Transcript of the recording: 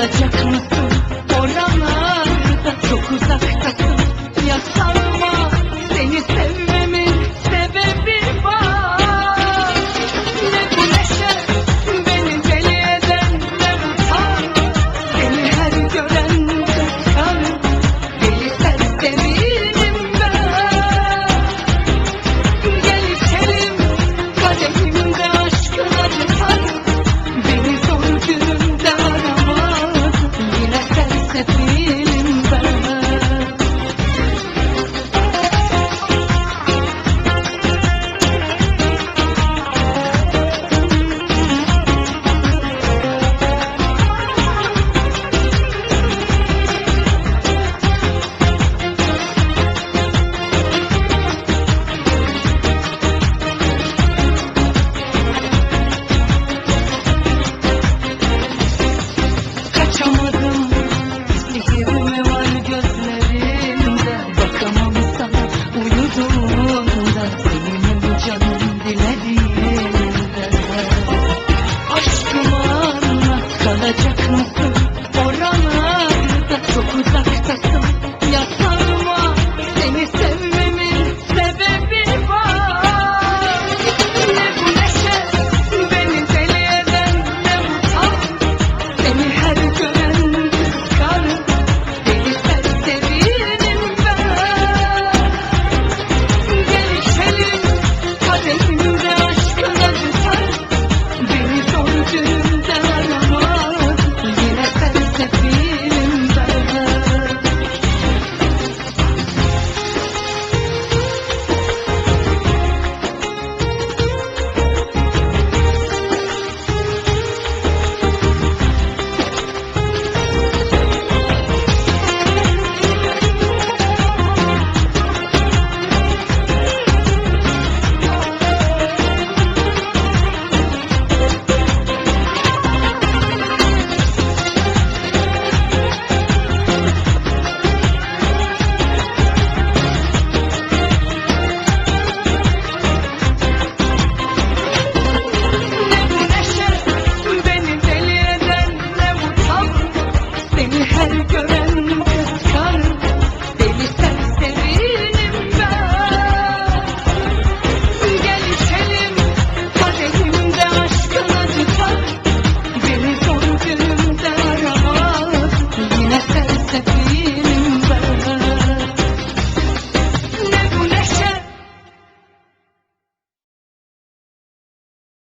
Kalacak mısın oralarda çok uzakta me one.